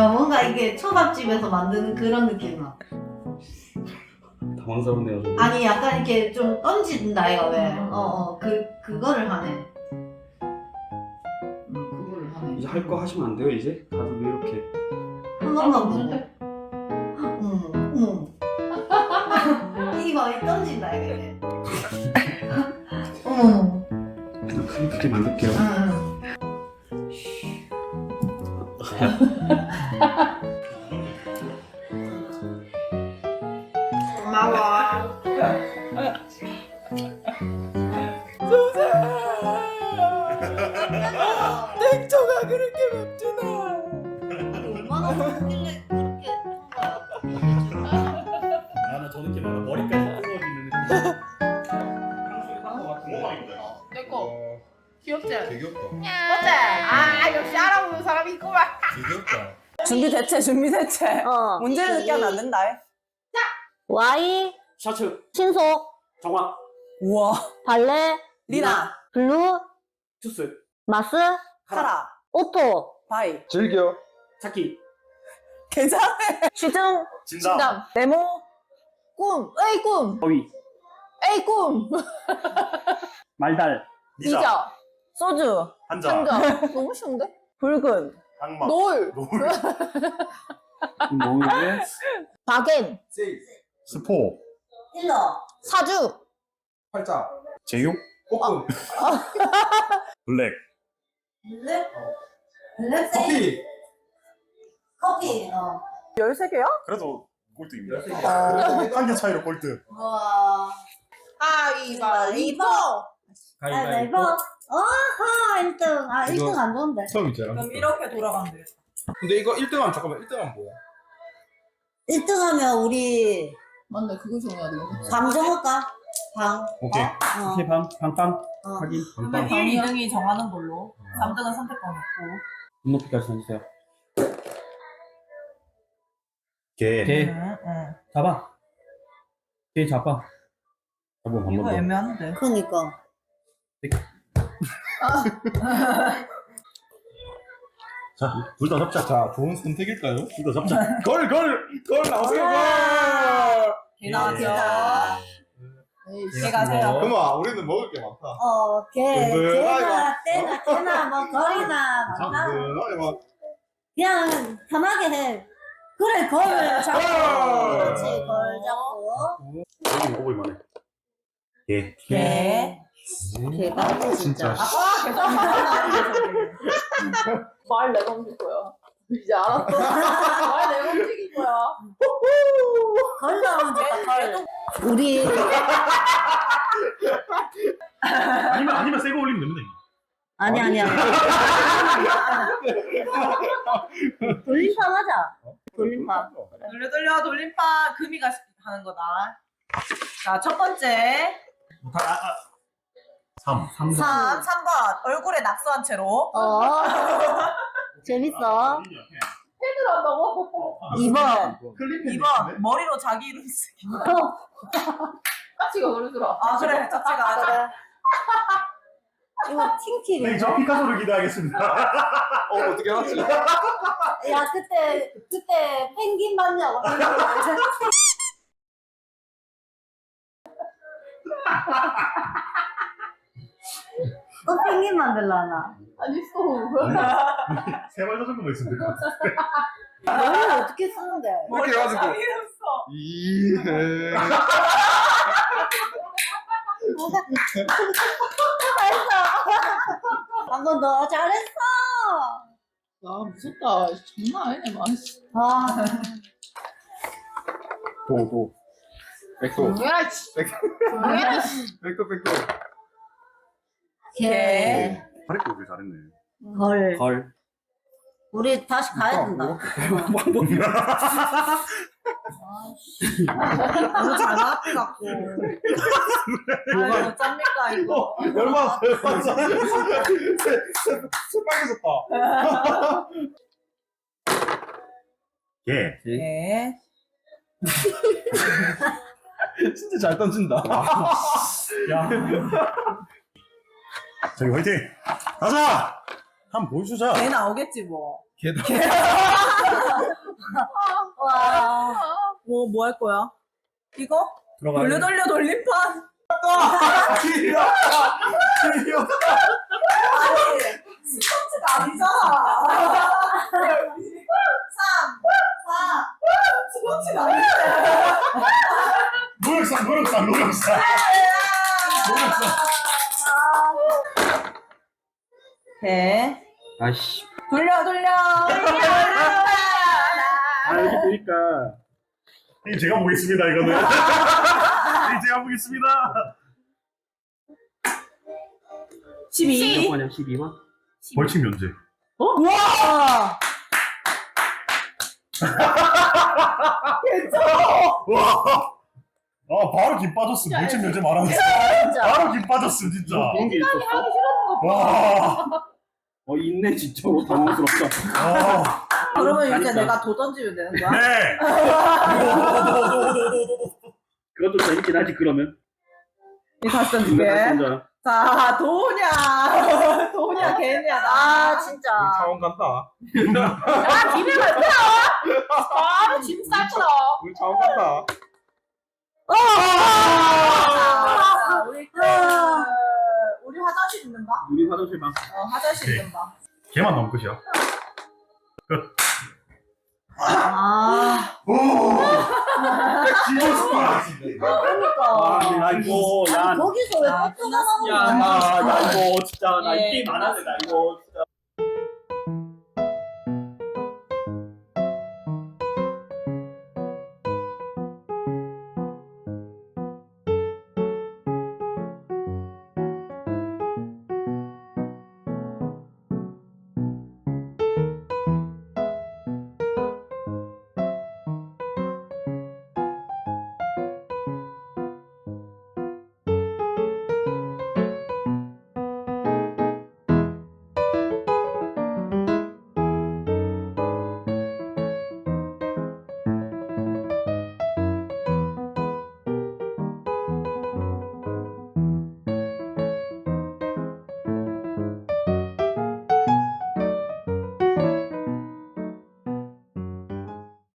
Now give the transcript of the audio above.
야 뭔가 이게 초밥집에서 만드는 그런 느낌 나. 당황스럽네요. 좀. 아니 약간 이렇게 좀 던진다 이거 왜? 어 어 그 그거를 하네. 음 그거를 하네. 이제 할 거 하시면 안 돼요 이제? 다들 왜 이렇게 한 번만 보고. 응, 응. 이거 이 던진다 이게. 어머. 그냥 크게 크게 만들게요. 응. 고마워. 냉초가 그렇게 맵지나 얼마나 먹길래 그렇게 아나 저는 이렇게 막 머리까지 뜨거워지는 느낌. 같은 거. 내거 귀엽지? 되게 귀엽다. 어때? 아 역시 알아보는 사람이 있구만 되게 귀엽다. 준비됐지 준비됐지 어. 문제를 느끼면 안 된다 Y 셔츠 신속 정화 우와. 발레 리나 블루 투스 마스 카라 오토 바이. 즐겨. 차키 괜찮네. 시중 진담 네모 꿈. 에이 꿈. 거위 에이 꿈. 말달 미자 소주 한자. 한점 너무 쉬운데? 붉은 악마 노을. 뭐게 박엔 스포 일러. 사주 팔자. 제육 꽃분. 블랙 블랙? 블랙 커피. 커피. 어. 13개야? 그래도 꼴등입니다 어. 한개 차이로 꼴등 와. 가위바위보 가위바위보. 어허 1등. 아 이거- 1등 안 좋은데. 처음이잖아. 그럼 이렇게 돌아가면 되겠다 근데 이거 1등하면 잠깐만 1등하면 뭐야? 1등 하면 우리 맞네 그거 정해야 되겠네. 방 정할까? 방. 오케이. 어. 오케이 밤. 방빵 어. 확인. 근데 방빵 1, 2등이 정하는 걸로. 3등은 선택권 없고. 눈높이까지 던지세요. 개. 개. 응, 응. 잡아. 개 잡아. 잡으면 한 이거 번 더. 애매한데. 그니까. 둘 다 잡자 자, 좋은 선택일까요? 둘 다 잡자 걸! 걸! 걸 나오세요 개 나왔죠 예. 개 가세요 그만, 우리는 먹을 게 많다. 어, 개, 개나, 떼나, 개나, 뭐, 거리나. 든든하게 막. 그냥 편하게 해. 그래, 걸 잡고. 그렇지, 걸 잡고. 여기 먹어볼 만해 개개 개가 진짜. 아, 계산 말 내가 움직일 거야. 이제 알았어. 말 내가 움직일 거야. 나오면. 우리, 아니면 아니면 새거 올리면 됩니다 아니, 아니야. 돌림판 하자. 돌림판. 돌려 돌려 돌림판 금이가 하는 거다. 자, 첫 번째. 3 3 3, 3번. 얼굴에 낙서한 채로. 어. 재밌어. 헤드를 한다고? 2번. 클립 2번. 머리로 자기 이름 쓰기. 까치가 그러더라. 아, 그래. 하자. 그래. 이거. 네, 저 피카소를 기대하겠습니다 어, 어떻게 하지? 야, 그때, 그때 펭귄 봤냐고. 펭귄. 또 펭귄 만들라나? 아니, 쏘. 세발 자전거만 있으면 될 것 같아 머리를 어떻게 쓰는데? 이렇게 해가지고. 써. 이해. 한번 더 잘했어. 아, 무섭다. 장난 아니네, 막. 아, 도, 도. 백도. 뭐야, 씨. 백도, 뭐야, 씨. 백도, 백도. 개, 파리코 그 잘했네 걸. 걸 우리 다시 가야 된다. 너무 잘 나왔대, 갖고. 아유, 어쩝니까, 이거. 얼마나, 얼마나. 새빨개졌다. 개 네. 진짜 잘 던진다. 야. 저기 화이팅! 가자! 한번 보여주자. 개 나오겠지, 뭐. 걔다. 와. 뭐, 뭐 할 거야? 이거? 들어가. 돌려 돌려 돌림판. 스포츠가 아니잖아. 3, 4. 스포츠가 아니잖아. 노력상 노력상 노력상. 노력상. 오케이. 아이씨. 돌려 돌려. 아 여기 보니까 제가 보겠습니다 이거는. 제가 보겠습니다. 12. 번이야 12번? 벌칙 면제. 와. 와. 아 바로 김 빠졌음. 벌칙 면제 말하면서. 진짜. 바로 김 빠졌음 진짜. 게 있었어? 와. 어 있네 진짜로 당황스럽다. 아. 그러면 이제 아니다. 내가 도 던지면 되는 거야? 네. 그것도 재밌긴 하지 그러면. 이거 다시 이거 던질게. 던져. 자, 도냐. 도냐, 개냐. 아, 나. 진짜. 차원 간다. 야, 집에 갈 거야. 바로 짐 싸구나. 우리 차원 간다. 자, 우리 그, 우리 화장실 있는 방? 우리 화장실 방. 어, 화장실 있는 방. 걔만 나오면 끝이야. 아. 오. 아, 나 이거 야, 거기서 왜 아, 또 나가는 야, 거야? 나, 나 이거 진짜 나 예, 이 게임 안 할래 나 이거